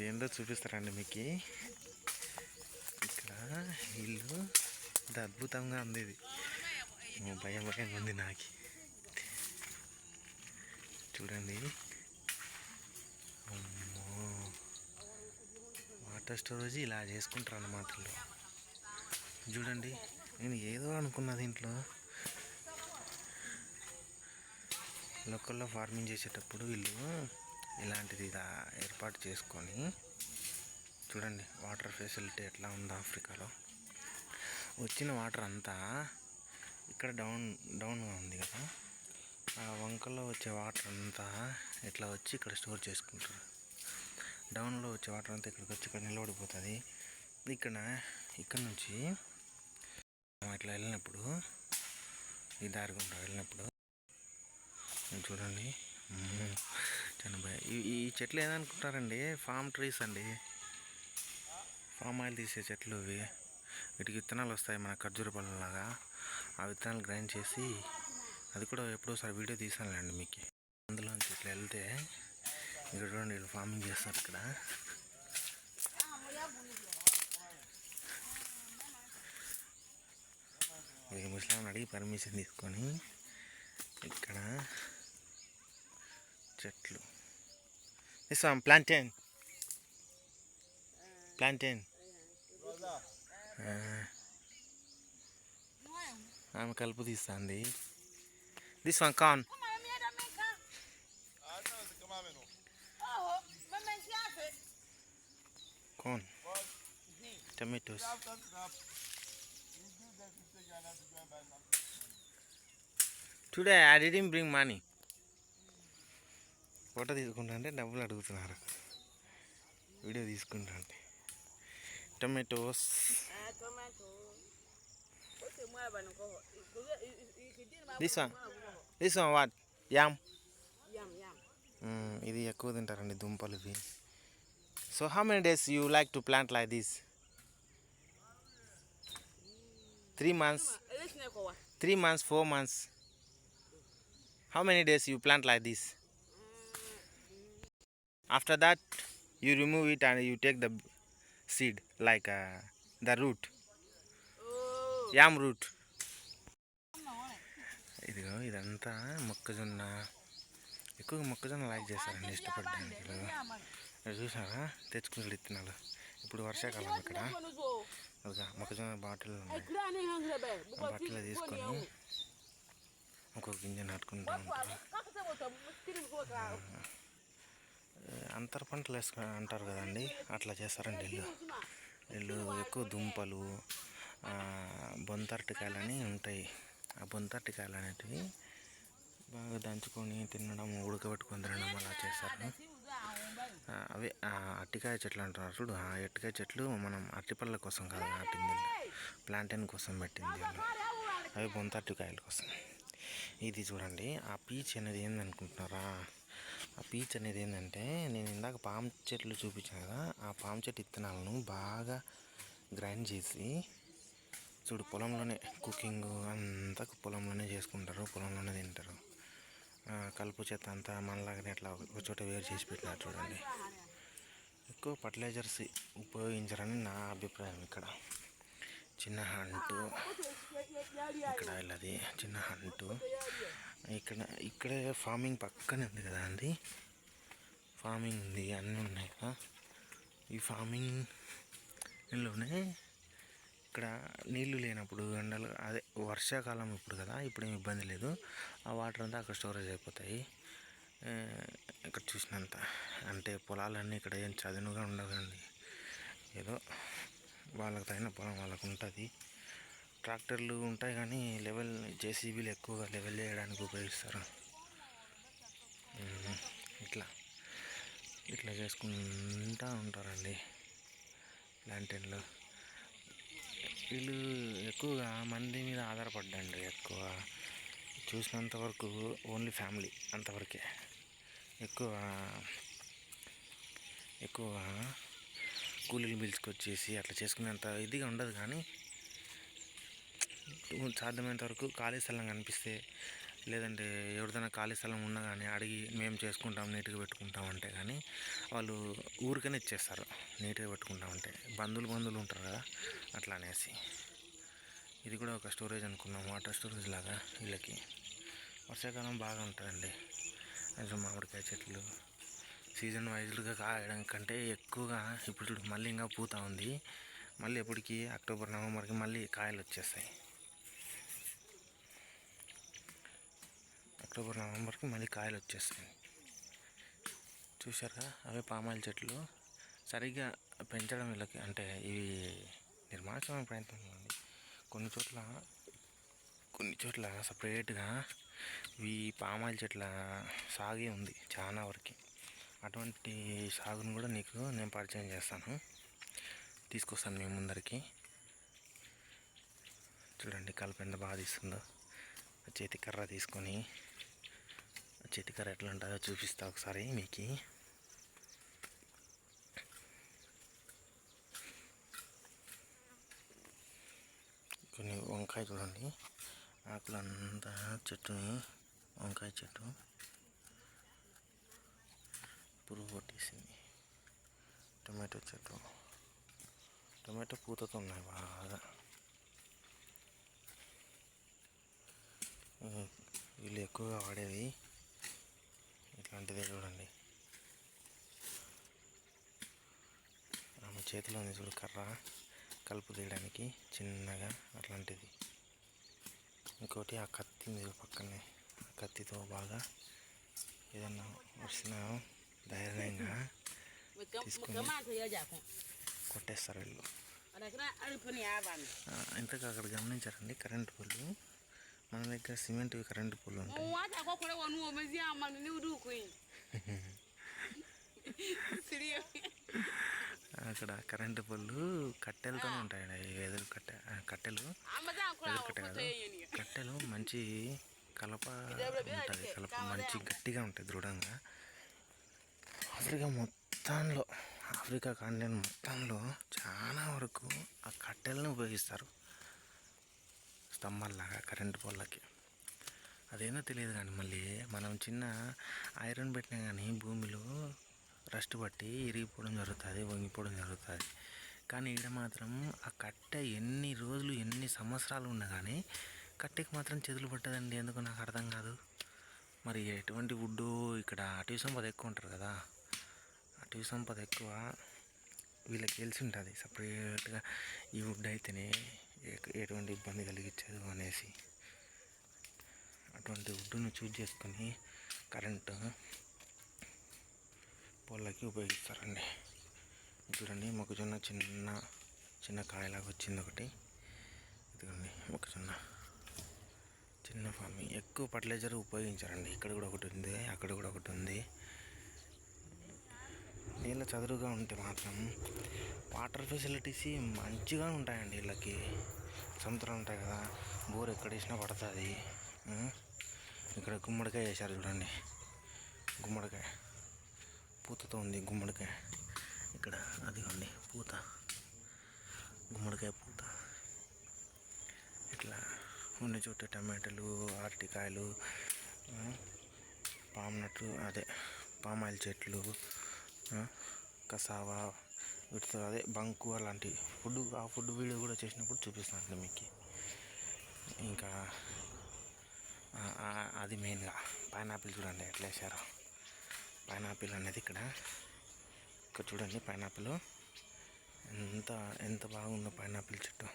ఏందో చూపిస్తారండి మీకు. ఇక్కడ ఇల్లు. ఇంత అద్భుతంగా ఉంది ఇది. భయం భయంగా ఉంది నాకు. చూడండి. అమ్మో. వాటర్ స్టోరేజ్ ఇలా చేసుకుంటారు అన్నమాట చూడండి. నేను ఏదో అనుకున్న దీంట్లో. లోకల్లో ఫార్మింగ్ చేసేటప్పుడు వీళ్ళు ఇలాంటిది ఇలా ఏర్పాటు చేసుకొని చూడండి వాటర్ ఫెసిలిటీ ఎట్లా ఉందో ఆఫ్రికాలో. వచ్చిన వాటర్ అంతా ఇక్కడ డౌన్ డౌన్గా ఉంది కదా. ఆ వంకల్లో వచ్చే వాటర్ అంతా ఇట్లా వచ్చి ఇక్కడ స్టోర్ చేసుకుంటారు. డౌన్లో వచ్చే వాటర్ అంతా ఇక్కడికి వచ్చి ఇక్కడ నిలబడిపోతుంది. ఇక్కడ ఇక్కడ నుంచి మనం ఇట్లా వెళ్ళినప్పుడు ఈ దారి గుండా వెళ్ళినప్పుడు చూడండి. ఎనభై ఈ చెట్లు ఏదనుకుంటారండి? ఫామ్ ట్రీస్ అండి. ఫామ్ ఆయిల్ తీసే చెట్లు ఇవి. వీటికి విత్తనాలు వస్తాయి మన ఖర్జూర పళ్ళలాగా. ఆ విత్తనాలు గ్రైండ్ చేసి అది కూడా ఎప్పుడోసారి వీడియో తీసానులేండి మీకు. అందులోంచి ఇట్లా వెళ్తే ఇక్కడ చూడండి వీళ్ళు ఫార్మింగ్ చేస్తారు ఇక్కడ. వీళ్ళు అడిగి పర్మిషన్ తీసుకొని ఇక్కడ చెట్లు. ఇస్తాం ప్లాంటైన్ ప్లాంటైన్ ఆమె కలుపు తీస్తుంది. This one con con tomatoes today I did bring money photo తీసుకుంటా అంటే డబ్బులు అడుగుతున్నారు వీడియో తీసుకుంటా అంటే tomatoes this one this one what am ఇది ఎక్కువ తింటారండి దుంపలు ఇవి so how many days you like to plant like this three months three months four months how many days you plant like this after that you remove it and you take the seed like uh, the root. Yam root. ఇదిగో ఇదంతా మొక్కజొన్న. ఎక్కువ మొక్కజొన్న like చేస్తారండి ఇష్టపడడానికి చూసారా? తెచ్చుకుని విత్తనాలు ఇప్పుడు వర్షాకాలం ఇక్కడ మొక్కజొన్న బాటిల్ బాటిల్లో తీసుకొని ఒక్కొక్క గింజ నాటుకుంటూ ఉంటారు అంతర పంటలు వేసుకు అంటారు కదండి అట్లా చేస్తారండి వీళ్ళు వీళ్ళు ఎక్కువ దుంపలు బొంతరటికాయలు అని ఉంటాయి. ఆ బొంతరటికాయలు అనేటివి బాగా దంచుకొని తినడం ఉడకబెట్టుకొని తినడం అలా చేస్తారు. అవి ఆ అట్టికాయ చెట్లు అంటున్నారు చూడు. ఆ అట్టికాయ చెట్లు మనం అరటిపళ్ళ కోసం కాదు నాటింది ప్లాంటైన్ కోసం పెట్టింది అవి అవి బొంతరటికాయల కోసం. ఇది చూడండి ఆ పీచ్ అనేది ఏందనుకుంటున్నారా? ఆ పీచ్ అనేది ఏంటంటే నేను ఇందాక పామ్ చెట్లు చూపించాను కదా ఆ పామ్ చెట్టు విత్తనాలను బాగా గ్రైండ్ చేసి చూడు పొలంలోనే కుకింగ్ అంతా పొలంలోనే చేసుకుంటారు పొలంలోనే తింటారు. కలుపు చెత్త అంతా మనలాగానే అట్లా ఒక చోట వేరు చేసి పెట్టినారు చూడండి. ఎక్కువ ఫర్టిలైజర్స్ ఉపయోగించరని నా అభిప్రాయం ఇక్కడ. చిన్న హంటు ఇక్కడ ఇలాది చిన్న హంటు ఇక్కడ ఇక్కడే ఫార్మింగ్ పక్కనే ఉంది కదా అండి? ఫార్మింగ్ ఉంది అన్నీ ఉన్నాయి కదా. ఈ ఫార్మింగ్లోనే ఇక్కడ నీళ్ళు లేనప్పుడు ఎండలు అదే వర్షాకాలం ఇప్పుడు కదా ఇప్పుడు ఏం ఇబ్బంది లేదు. ఆ వాటర్ అంతా అక్కడ స్టోరేజ్ అయిపోతాయి. ఇక్కడ చూసినంత. అంటే పొలాలన్నీ ఇక్కడ ఏం చదునుగా ఉండదండి ఏదో వాళ్ళకి తగిన పొలం వాళ్ళకు ఉంటుంది. ట్రాక్టర్లు ఉంటాయి కానీ లెవెల్ జేసీబీలు ఎక్కువగా లెవెల్ చేయడానికి ఉపయోగిస్తారు. ఇట్లా. ఇట్లా చేసుకుంటూ ఉంటారండి ప్లాంటైన్లో. వీళ్ళు ఎక్కువగా మంది మీద ఆధారపడ్డండి ఎక్కువ. చూసినంత వరకు ఓన్లీ ఫ్యామిలీ అంతవరకే. ఎక్కువ ఎక్కువ కూలీలు పిలుచుకొచ్చేసి అట్లా చేసుకునేంత ఇదిగా ఉండదు కానీ సాధ్యమైనంత వరకు ఖాళీ స్థలం కనిపిస్తే లేదంటే ఎవరిదైనా ఖాళీ స్థలం ఉన్నా కానీ అడిగి మేము చేసుకుంటాం నీట్గా పెట్టుకుంటాం అంటే కానీ వాళ్ళు ఊరికనే ఇచ్చేస్తారు నీట్గా పెట్టుకుంటాం అంటే. బంధువులు బంధువులు ఉంటారు కదా అట్లా అనేసి. ఇది కూడా ఒక స్టోరేజ్ అనుకున్నాం వాటర్ స్టోరేజ్ లాగా వీళ్ళకి వర్షాకాలం బాగా ఉంటుందండి. అసలు మామిడికాయ చెట్లు. సీజన్ వైజ్గా కాయడం కంటే ఎక్కువగా ఇప్పుడు మళ్ళీ ఇంకా పూత ఉంది. మళ్ళీ ఎప్పటికీ అక్టోబర్ నవంబర్కి మళ్ళీ కాయలు వచ్చేస్తాయి. అక్టోబర్ నవంబర్కి మళ్ళీ కాయలు వచ్చేస్తాయి చూశారుగా? అవే పామాయిల్ చెట్లు. సరిగ్గా పెంచడం వీళ్ళకి అంటే ఇవి నిర్మాణమైన ప్రయత్నం ఉంది కొన్ని చోట్ల కొన్ని చోట్ల సపరేట్గా ఈ పామాయిల్ చెట్ల సాగే ఉంది చాలా వరకు. అటువంటి సాగును కూడా నీకు నేను పరిచయం చేస్తాను. తీసుకొస్తాను మేము ముందరికి. చూడండి కలుపు ఎంత బాగా తీస్తుందో. చేతి కర్ర తీసుకొని ఆ కర్ర ఎట్లా ఉంటుందో చూపిస్తా ఒకసారి మీకు. కొన్ని వంకాయ చూడండి. ఆకులంతా చెట్టు వంకాయ చెట్టు. పురుగు కొట్టేసింది. టొమాటో చెట్టు. టొమాటో పూతతో ఉన్నాయి బాగా. వీళ్ళు ఎక్కువగా వాడేది ఇట్లాంటిదే చూడండి. ఆమె చేతిలో ఉంది చూడు కర్ర. కలుపు తీయడానికి చిన్నగా అట్లాంటిది. ఇంకోటి ఆ కత్తి ఉంది చూడు పక్కనే. ఆ కత్తితో బాగా ఏదన్నా వచ్చిన ధైర్యంగా తీసుకొని. కొట్టేస్తారు వీళ్ళు. ఇంతకు అక్కడ గమనించారండి కరెంటు పోలు. మన దగ్గర సిమెంట్ కరెంటు పోలు ఉంటాయి. అక్కడ కరెంటు పళ్ళు కట్టెలతో ఉంటాయండి ఈ ఎదురు కట్టె ఆ, కట్టెలు. ఎదురు కట్టె కాదు కట్టెలు మంచి కలప ఉంటుంది కలప మంచి గట్టిగా ఉంటాయి దృఢంగా. ఆఫ్రికా మొత్తంలో ఆఫ్రికా కాంటినెంట్ మొత్తంలో చాలా వరకు ఆ కట్టెలను ఉపయోగిస్తారు. స్తంభాల్లాగా కరెంటు పోళ్ళకి అదేందో తెలియదు కానీ మళ్ళీ మనం చిన్న ఐరన్ పెట్టినా కానీ భూమిలో రస్ట్ పట్టి ఇరిగిపోవడం జరుగుతుంది వంగిపోవడం జరుగుతుంది. కానీ ఈడ మాత్రం ఆ కట్టె ఎన్ని రోజులు ఎన్ని సంవత్సరాలు ఉన్నా కానీ కట్టెకి మాత్రం చెదులు పట్టదండి. ఎందుకు నాకు అర్థం కాదు. మరి ఎటువంటి వుడ్డు ఇక్కడ అటవీ సంపద ఎక్కువ ఉంటారు కదా. అటవీ సంపద ఎక్కువ వీళ్ళకి తెలిసి ఉంటుంది. సపరేట్గా ఈ వుడ్ అయితేనే ఎటువంటి ఇబ్బంది కలిగించదు అనేసి. అటువంటి వుడ్డును చూజ్ చేసుకొని కరెంటు పొలకి ఉపయోగిస్తారండి. చూడండి మొక్కజొన్న చిన్న చిన్న కాయలాగా వచ్చింది ఒకటి. ఇదిగోండి మొక్కజొన్న. చిన్న ఫార్మింగ్ ఎక్కువ ఫర్టిలైజర్ ఉపయోగించారండి. ఇక్కడ కూడా ఒకటి ఉంది అక్కడ కూడా ఒకటి ఉంది. నీళ్ళ చదురుగా ఉంటే మాత్రం వాటర్ ఫెసిలిటీస్ మంచిగా ఉంటాయండి. వీళ్ళకి సముద్రం ఉంటాయి కదా బోర్ ఎక్కడ వేసినా పడుతుంది. ఇక్కడ గుమ్మడికాయ వేశారు చూడండి. గుమ్మడికాయ. పూతతో ఉంది గుమ్మడికాయ. ఇక్కడ అదిగోండి పూత. గుమ్మడికాయ పూత. ఇట్లా ఉన్న చోట టమాటాలు అరటికాయలు పామ్ నట్లు అదే పామాయిల్ చెట్లు కసావా వీటితో అదే బంకు అలాంటి ఫుడ్ ఆ ఫుడ్ వీడియో కూడా చేసినప్పుడు చూపిస్తాను మీకు. ఇంకా అది మెయిన్గా. పైనాపిల్ చూడండి ఎట్లా వేసారో. పైనాపిల్ అనేది ఇక్కడ. ఇక్కడ చూడండి పైనాపిల్. ఎంత ఎంత బాగుందో పైనాపిల్ చెట్టు.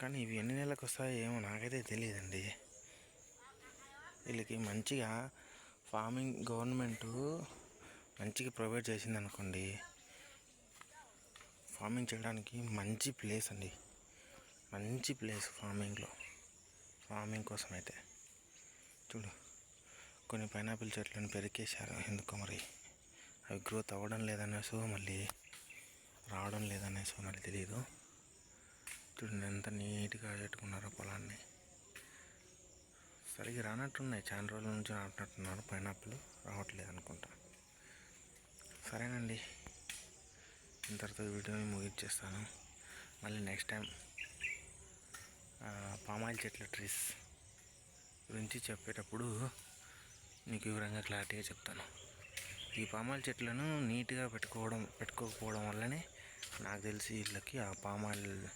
కానీ ఇవి ఎన్ని నెలలకు వస్తాయో ఏమో నాకైతే తెలియదండి. వీళ్ళకి మంచిగా ఫార్మింగ్ గవర్నమెంట్ మంచిగా ప్రొవైడ్ చేసింది అనుకోండి. ఫార్మింగ్ చేయడానికి మంచి ప్లేస్ అండి. మంచి ప్లేస్ ఫార్మింగ్లో. ఫార్మింగ్ కోసం అయితే చూడు కొన్ని పైనాపిల్ చెట్లను పెరికేశారు. ఎందుకో మరి? అవి గ్రోత్ అవ్వడం లేదనేసో మళ్ళీ రావడం లేదనేసో మరి తెలియదు చూడండి ఎంత నీట్గా పెట్టుకున్నారో పొలాన్ని. సరిగ్గా రానట్టున్నాయి. చాలా రోజుల నుంచి నాటినట్టున్నారు పైనాపిల్ రావట్లేదు అనుకుంటా. సరేనండి. ఇంతటితో వీడియోని ముగించేస్తాను మళ్ళీ నెక్స్ట్ టైం పామాయిల్ చెట్ల ట్రీస్ గురించి చెప్పేటప్పుడు మీకు వివరంగా క్లారిటీగా చెప్తాను. ఈ పామాయిల్ చెట్లను నీట్గా పెట్టుకోవడం పెట్టుకోకపోవడం వల్లనే నాకు తెలిసి వీళ్ళకి ఆ పామాయిల్